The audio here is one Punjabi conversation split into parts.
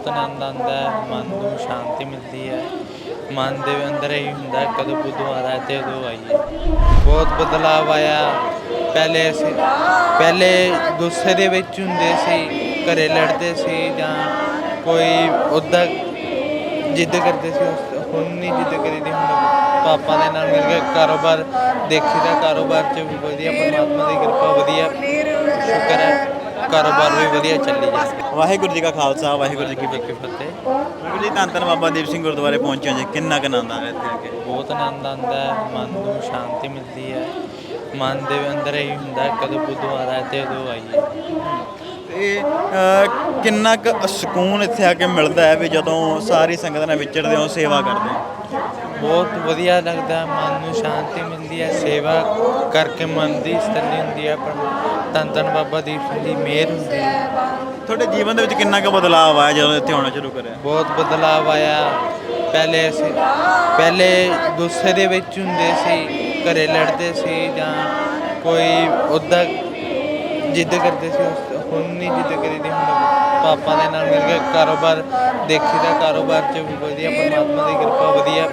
ਬਹੁਤ ਆਨੰਦ ਆਉਂਦਾ ਹੈ, ਮਨ ਨੂੰ ਸ਼ਾਂਤੀ ਮਿਲਦੀ ਹੈ। ਮਨ ਦੇ ਅੰਦਰ ਹੀ ਹੁੰਦਾ ਕਦੋਂ ਬੁੱਧਵਾਰ ਆਏ ਤੇ ਉਦੋਂ ਆਈਏ। ਬਹੁਤ ਬਦਲਾਵ ਆਇਆ। ਪਹਿਲੇ ਅਸੀਂ, ਪਹਿਲੇ ਗੁੱਸੇ ਦੇ ਵਿੱਚ ਹੁੰਦੇ ਸੀ, ਘਰੇ ਲੜਦੇ ਸੀ ਜਾਂ ਕੋਈ ਉੱਦਾਂ ਜਿੱਦ ਕਰਦੇ ਸੀ, ਉਸ- ਹੁਣ ਨਹੀਂ ਜਿੱਦ ਕਰੀਦੀ, ਹੁਣ ਪਾਪਾ ਦੇ ਨਾਲ ਮਿਲ ਕੇ ਕਾਰੋਬਾਰ ਦੇਖੀਦਾ ਕਾਰੋਬਾਰ 'ਚ ਵੀ ਵਧੀਆ, ਪਰਮਾਤਮਾ ਦੀ ਕਿਰਪਾ ਵਧੀਆ, ਸ਼ੁਕਰ ਹੈ। ਕਾਰੋਬਾਰ ਵੀ ਵਧੀਆ ਚੱਲੀ ਜਾਂਦਾ ਵਾਹਿਗੁਰੂ ਜੀ ਕਾ ਖਾਲਸਾ ਵਾਹਿਗੁਰੂ ਜੀ ਕੀ ਫਤਿਹ। ਵਾਹਿਗੁਰੂ ਜੀ ਧੰਨ ਧੰਨ ਬਾਬਾ ਦੀਪ ਸਿੰਘ ਗੁਰਦੁਆਰੇ ਪਹੁੰਚੇ ਹੋ ਜੀ। ਕਿੰਨਾ ਕੁ ਆਨੰਦ ਆ ਰਿਹਾ ਇੱਥੇ ਆ ਕੇ? ਬਹੁਤ ਆਨੰਦ ਆਉਂਦਾ ਹੈ। ਮਨ ਨੂੰ ਸ਼ਾਂਤੀ ਮਿਲਦੀ ਹੈ। ਮਨ ਦੇ ਅੰਦਰ ਹੀ ਹੁੰਦਾ ਹੈ, ਕਦੋਂ ਬੁੱਧਵਾਰ ਆਏ ਤੇ ਉਦੋਂ ਆਈਏ। ਤੇ ਅਹ, ਕਿੰਨਾ ਕੁ ਸਕੂਨ ਇੱਥੇ ਆ ਕੇ ਮਿਲਦਾ ਹੈ ਵੀ ਜਦੋਂ ਸਾਰੀ ਸੰਗਤ ਨਾਲ ਵਿਚਰਦੇ ਹੋ ਸੇਵਾ ਕਰਦੇ ਹੋ? ਬਹੁਤ ਵਧੀਆ ਲੱਗਦਾ ਮਨ ਨੂੰ ਸ਼ਾਂਤੀ ਮਿਲਦੀ ਹੈ ਸੇਵਾ ਕਰਕੇ ਮਨ ਦੀ ਤਸੱਲੀ ਹੁੰਦੀ ਹੈ ਪਰ ਧੰਨ ਧੰਨ ਬਾਬਾ ਦੀਪ ਸਿੰਘ ਦੀ ਮਿਹਰ ਹੁੰਦੀ ਹੈ। ਤੁਹਾਡੇ ਜੀਵਨ ਦੇ ਵਿੱਚ ਕਿੰਨਾ ਕੁ ਬਦਲਾਅ ਆਇਆ ਜਦੋਂ ਇੱਥੇ ਆਉਣਾ ਸ਼ੁਰੂ ਕਰਿਆ? ਬਹੁਤ ਬਦਲਾਵ ਆਇਆ। ਪਹਿਲੇ ਅਸੀਂ ਪਹਿਲੇ ਗੁੱਸੇ ਦੇ ਵਿੱਚ ਹੁੰਦੇ ਸੀ ਘਰੇ ਲੜਦੇ ਸੀ ਜਾਂ ਕੋਈ ਉੱਦਾਂ ਜਿੱਦ ਕਰਦੇ ਸੀ ਹੁਣ ਨਹੀਂ ਜਿੱਦ ਕਰੀਦੀ ਹੁਣ। ਪਾਪਾ ਦੇ ਨਾਲ ਮਿਲ ਕੇ ਕਾਰੋਬਾਰ ਦੇਖੀਦਾ ਕਾਰੋਬਾਰ 'ਚ ਵੀ ਵਧੀਆ ਪਰਮਾਤਮਾ ਦੀ ਕਿਰਪਾ ਵਧੀਆ।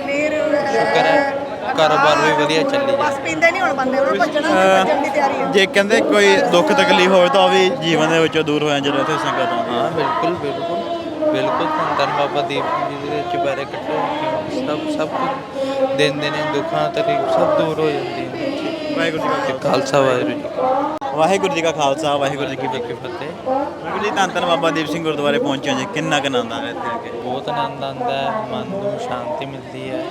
ਸ਼ੁਕਰ ਹੈ ਕਾਰੋਬਾਰ ਵੀ ਵਧੀਆ ਚੱਲੀ ਜਾਂਦਾ। ਬਸ ਪੀਂਦੇ ਨਹੀਂ ਹੁਣ ਬੰਦੇ ਉਹਨਾਂ ਭੱਜਣਾ ਭੱਜਣ ਦੀ ਤਿਆਰੀ ਹੈ ਜੇ ਕਹਿੰਦੇ ਕੋਈ ਦੁੱਖ ਤਕਲੀਫ ਹੋਵੇ ਤਾਂ ਉਹ ਵੀ ਜੀਵਨ ਦੇ ਵਿੱਚੋਂ ਦੂਰ ਹੋ ਜਾਂਦੀ ਜਦੋਂ ਇੱਥੇ ਸੰਗਤ ਆਉਂਦੀ ਹੈ ਹਾਂ ਬਿਲਕੁਲ ਬਿਲਕੁਲ। ਬਿਲਕੁਲ ਧੰਨ ਬਾਬਾ ਦੀਪ ਜੀ ਦੇ ਚੁਬਾਰੇ ਕੱਟੋ ਸਭ ਸਭ ਕੁਝ ਦਿੰਦੇ ਨੇ ਦੁੱਖਾਂ ਤਕਲੀਫ ਸਭ ਦੂਰ ਹੋ ਜਾਂਦੀਆਂ ਨੇ। ਵਾਹਿਗੁਰੂ ਜੀ ਤੇ ਕਾ ਖਾਲਸਾ। ਵਾਹਿਗੁਰੂ ਜੀ ਵਾਹਿਗੁਰੂ ਜੀ ਕਾ ਖਾਲਸਾ ਵਾਹਿਗੁਰੂ ਜੀ ਕੀ ਫਤਿਹ। ਵਾਹਿਗੁਰੂ ਜੀ ਧੰਨ ਧੰਨ ਬਾਬਾ ਦੀਪ ਸਿੰਘ ਗੁਰਦੁਆਰੇ ਪਹੁੰਚੇ ਹੋ ਜੀ। ਕਿੰਨਾ ਕੁ ਆਨੰਦ ਆ ਰਿਹਾ ਇੱਥੇ ਆ ਕੇ? ਬਹੁਤ ਆਨੰਦ ਆਉਂਦਾ ਹੈ ਮਨ ਨੂੰ ਸ਼ਾਂਤੀ ਮਿਲਦੀ ਹੈ।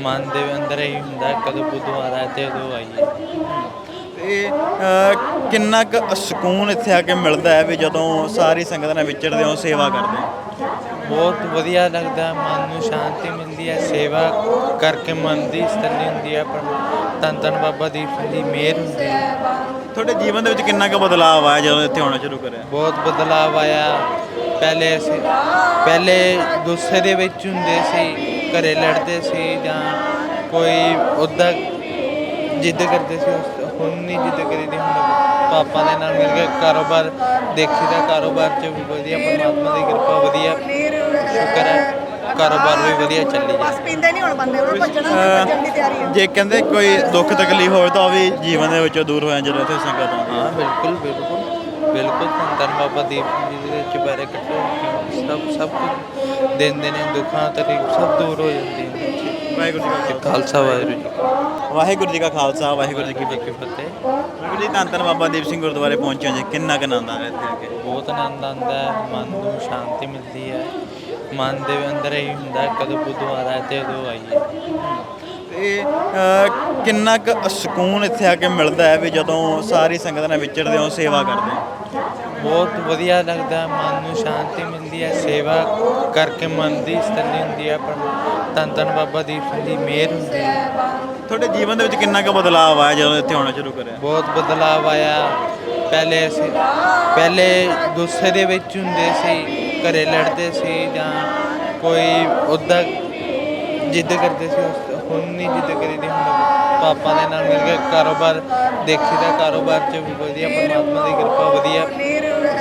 ਮਨ ਦੇ ਅੰਦਰ ਹੀ ਹੁੰਦਾ ਹੈ, ਕਦੋਂ ਬੁੱਧਵਾਰ ਆਏ ਤੇ ਉਦੋਂ ਆਈਏ। ਤੇ ਅਹ, ਕਿੰਨਾ ਕੁ ਸਕੂਨ ਇੱਥੇ ਆ ਕੇ ਮਿਲਦਾ ਹੈ ਵੀ ਜਦੋਂ ਸਾਰੀ ਸੰਗਤ ਨਾਲ ਵਿਚਰਦੇ ਹੋ ਸੇਵਾ ਕਰਦੇ ਹੋ? ਬਹੁਤ ਵਧੀਆ ਲੱਗਦਾ ਹੈ, ਮਨ ਨੂੰ ਸ਼ਾਂਤੀ ਮਿਲਦੀ ਹੈ ਸੇਵਾ ਕਰਕੇ ਮਨ ਦੀ ਤਸੱਲੀ ਹੁੰਦੀ ਹੈ। ਪਰ ਧੰਨ ਧੰਨ ਬਾਬਾ ਦੀਪ ਸਿੰਘ ਦੀ ਮਿਹਰ ਹੁੰਦੀ ਹੈ। ਤੁਹਾਡੇ ਜੀਵਨ ਦੇ ਵਿੱਚ ਕਿੰਨਾ ਕੁ ਬਦਲਾਅ ਆਇਆ ਜਦੋਂ ਇੱਥੇ ਆਉਣਾ ਸ਼ੁਰੂ ਕਰਿਆ? ਬਹੁਤ ਬਦਲਾਵ ਆਇਆ। ਪਹਿਲੇ ਅਸੀਂ ਪਹਿਲੇ ਗੁੱਸੇ ਦੇ ਵਿੱਚ ਹੁੰਦੇ ਸੀ, ਘਰੇ ਲੜਦੇ ਸੀ ਜਾਂ ਕੋਈ ਉੱਦਾਂ ਜਿੱਦ ਕਰਦੇ ਸੀ, ਉਸ- ਹੁਣ ਨਹੀਂ ਜਿੱਦ ਕਰੀਦੀ, ਹੁਣ ਪਾਪਾ ਦੇ ਨਾਲ ਮਿਲ ਕੇ ਕਾਰੋਬਾਰ ਦੇਖੀਦਾ ਕਾਰੋਬਾਰ 'ਚ ਵੀ ਵਧੀਆ, ਪਰਮਾਤਮਾ ਦੀ ਕਿਰਪਾ ਵਧੀਆ। ਸ਼ੁਕਰ ਹੈ। ਕਾਰੋਬਾਰ ਵੀ ਵਧੀਆ ਚੱਲੀ ਜਾਂਦਾ। ਬਸ ਪੀਂਦੇ ਨਹੀਂ ਹੁਣ ਬੰਦੇ ਉਹਨਾਂ ਭੱਜਣਾ ਭੱਜਣ ਦੀ ਤਿਆਰੀ ਹੈ ਜੇ ਕਹਿੰਦੇ ਕੋਈ ਦੁੱਖ ਤਕਲੀਫ ਹੋਵੇ ਤਾਂ ਉਹ ਵੀ ਜੀਵਨ ਦੇ ਵਿੱਚੋਂ ਦੂਰ ਹੋ ਜਾਂਦੀ ਜਦੋਂ ਇੱਥੇ ਸੰਗਤ ਆਉਂਦੀ ਹੈ। ਹਾਂ ਬਿਲਕੁਲ ਬਿਲਕੁਲ। ਬਿਲਕੁਲ ਧੰਨ ਬਾਬਾ ਦੀਪ ਜੀ ਦੇ ਚੁਬਾਰੇ ਕੱਟੋ ਸਭ ਸਭ ਕੁਝ ਦਿੰਦੇ ਨੇ ਦੁੱਖਾਂ ਤਕਲੀਫ ਸਭ ਦੂਰ ਹੋ ਜਾਂਦੀਆਂ ਨੇ। ਵਾਹਿਗੁਰੂ ਜੀ ਕਾ ਖਾਲਸਾ। ਵਾਹਿਗੁਰੂ ਜੀ ਵਾਹਿਗੁਰੂ ਜੀ ਕਾ ਖਾਲਸਾ ਵਾਹਿਗੁਰੂ ਜੀ ਕੀ ਕੀ ਫਤਿਹ। ਫਤਿਹ। ਵਾਹਿਗੁਰੂ ਜੀ ਧੰਨ ਧੰਨ ਬਾਬਾ ਦੀਪ ਸਿੰਘ ਗੁਰਦੁਆਰੇ ਪਹੁੰਚੇ ਹੋ ਜੀ। ਕਿੰਨਾ ਕੁ ਆਨੰਦ ਆ ਰਿਹਾ ਇੱਥੇ ਆ ਕੇ? ਬਹੁਤ ਆਨੰਦ ਆਉਂਦਾ ਹੈ ਮਨ ਨੂੰ ਸ਼ਾਂਤੀ ਮਿਲਦੀ ਹੈ। ਮਨ ਦੇ ਅੰਦਰ ਹੀ ਹੁੰਦਾ ਕਦੋਂ ਬੁੱਧਵਾਰ ਆਏ ਤੇ ਉਦੋਂ ਆਈਏ। ਤੇ ਅਹ, ਕਿੰਨਾ ਕੁ ਸਕੂਨ ਇੱਥੇ ਆ ਕੇ ਮਿਲਦਾ ਹੈ ਵੀ ਜਦੋਂ ਸਾਰੀ ਸੰਗਤ ਨਾਲ ਵਿਚਰਦੇ ਹੋ ਸੇਵਾ ਕਰਦੇ ਹੋ? ਬਹੁਤ ਵਧੀਆ ਲੱਗਦਾ ਹੈ, ਮਨ ਨੂੰ ਸ਼ਾਂਤੀ ਮਿਲਦੀ ਹੈ ਸੇਵਾ ਕਰਕੇ ਮਨ ਦੀ ਤਸੱਲੀ ਹੁੰਦੀ ਹੈ ਪਰ ਧੰਨ ਧੰਨ ਬਾਬਾ ਦੀਪ ਸਿੰਘ ਦੀ ਮਿਹਰ ਹੁੰਦੀ ਹੈ। ਤੁਹਾਡੇ ਜੀਵਨ ਦੇ ਵਿੱਚ ਕਿੰਨਾ ਕੁ ਬਦਲਾਅ ਆਇਆ ਜਦੋਂ ਇੱਥੇ ਆਉਣਾ ਸ਼ੁਰੂ ਕਰਿਆ? ਬਹੁਤ ਬਦਲਾਵ ਆਇਆ। ਪਹਿਲੇ ਅਸੀਂ ਪਹਿਲੇ ਗੁੱਸੇ ਦੇ ਵਿੱਚ ਹੁੰਦੇ ਸੀ। ਘਰੇ ਲੜਦੇ ਸੀ ਜਾਂ ਕੋਈ ਉੱਦਾਂ ਜਿੱਦ ਕਰਦੇ ਸੀ ਉਸ- ਹੁਣ ਨਹੀਂ ਜਿੱਦ ਕਰੀਦੀ ਹੁਣ ਪਾਪਾ ਦੇ ਨਾਲ ਮਿਲ ਕੇ ਕਾਰੋਬਾਰ ਦੇਖੀਦਾ ਕਾਰੋਬਾਰ 'ਚ ਵੀ ਵਧੀਆ ਪਰਮਾਤਮਾ ਦੀ ਕਿਰਪਾ ਵਧੀਆ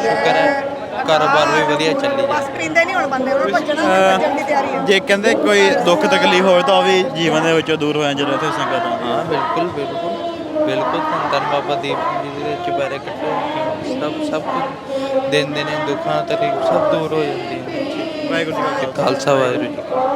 ਸ਼ੁਕਰ ਹੈ ਕਾਰੋਬਾਰ ਵੀ ਵਧੀਆ ਚੱਲੀ ਜਾਂਦਾ। ਬਸ ਪੀਂਦੇ ਨਹੀਂ ਹੁਣ ਬੰਦੇ ਉਹਨਾਂ ਭੱਜਣਾ ਭੱਜਣ ਦੀ ਤਿਆਰੀ ਹੈ ਜੇ ਕਹਿੰਦੇ ਕੋਈ ਦੁੱਖ ਤਕਲੀਫ ਹੋਵੇ ਤਾਂ ਉਹ ਵੀ ਜੀਵਨ ਦੇ ਵਿੱਚੋਂ ਦੂਰ ਹੋ ਜਾਂਦੀ ਜਦੋਂ ਇੱਥੇ ਸੰਗਤ ਹਾਂ। ਬਿਲਕੁਲ ਬਿਲਕੁਲ ਬਿਲਕੁਲ ਧੰਨ ਧੰਨ ਬਾਬਾ ਦੀਪ ਜੀ ਦੇ ਚੁਬਾਰੇ ਕੱਟੋ ਸਭ ਸਭ ਕੁਝ ਦਿੰਦੇ ਨੇ ਦੁੱਖਾਂ ਤਕਲੀਫ ਸਭ ਦੂਰ ਹੋ ਜਾਂਦੀਆਂ ਨੇ। ਵਾਹਿਗੁਰੂ ਜੀ ਕਾ ਖਾਲਸਾ। ਵਾਹਿਗੁਰੂ ਜੀ